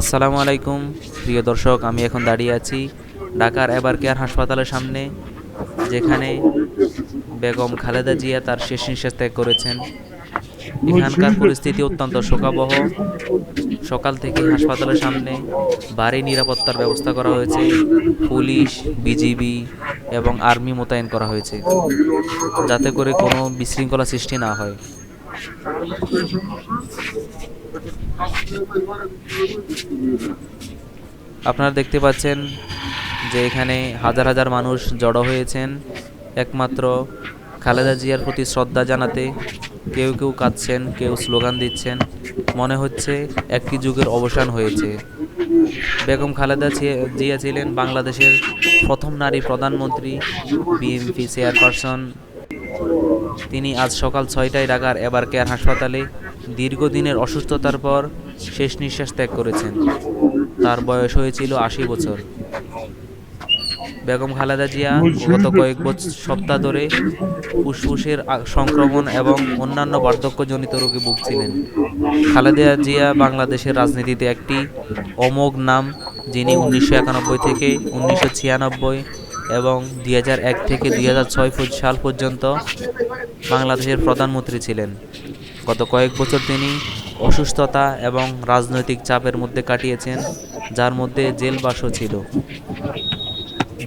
আসসালামু আলাইকুম। প্রিয় দর্শক, আমি এখন দাঁড়িয়ে আছি ঢাকার এবার কেয়ার হাসপাতালের সামনে, যেখানে বেগম খালেদা জিয়া তার শেষ নিঃশ্বাস ত্যাগ করেছেন। এখানকার পরিস্থিতি অত্যন্ত শোকাবহ। সকাল থেকে হাসপাতালের সামনে ভারী নিরাপত্তার ব্যবস্থা করা হয়েছে। পুলিশ, বিজিবি এবং আর্মি মোতায়েন করা হয়েছে, যাতে করে কোনো বিশৃঙ্খলা সৃষ্টি না হয়। আপনারা দেখতে পাচ্ছেন যে এখানে হাজার হাজার মানুষ জড়ো হয়েছেন। একমাত্র খালেদা জিয়ার প্রতি শ্রদ্ধা জানাতে কেউ কেউ কাঁদছেন, কেউ স্লোগান দিচ্ছেন। মনে হচ্ছে একটি যুগের অবসান হয়েছে। বেগম খালেদা জিয়া ছিলেন বাংলাদেশের প্রথম নারী প্রধানমন্ত্রী, বিএনপি চেয়ারপারসন। তিনি আজ সকাল ছয়টায় ঢাকার এবার কেয়ার হাসপাতালে দীর্ঘদিনের অসুস্থতার পর শেষ নিঃশ্বাস ত্যাগ করেছেন। তার বয়স হয়েছিল আশি বছর। বেগম খালেদা জিয়া গত কয়েক সপ্তাহ ধরে ফুসফুসের সংক্রমণ এবং অন্যান্য বার্ধক্যজনিত রোগে ভুগছিলেন। খালেদা জিয়া বাংলাদেশের রাজনীতিতে একটি অমোঘ নাম যিনি উনিশশো একানব্বই থেকে উনিশশো ছিয়ানব্বই এবং দুই থেকে দুই সাল পর্যন্ত বাংলাদেশের প্রধানমন্ত্রী ছিলেন। গত কয়েক বছর তিনি অসুস্থতা এবং রাজনৈতিক চাপের মধ্যে কাটিয়েছেন, যার মধ্যে জেলবাসও ছিল।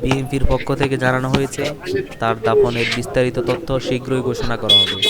বিএনপির পক্ষ থেকে জানানো হয়েছে, তার দাফনের বিস্তারিত তথ্য শীঘ্রই ঘোষণা করা হবে।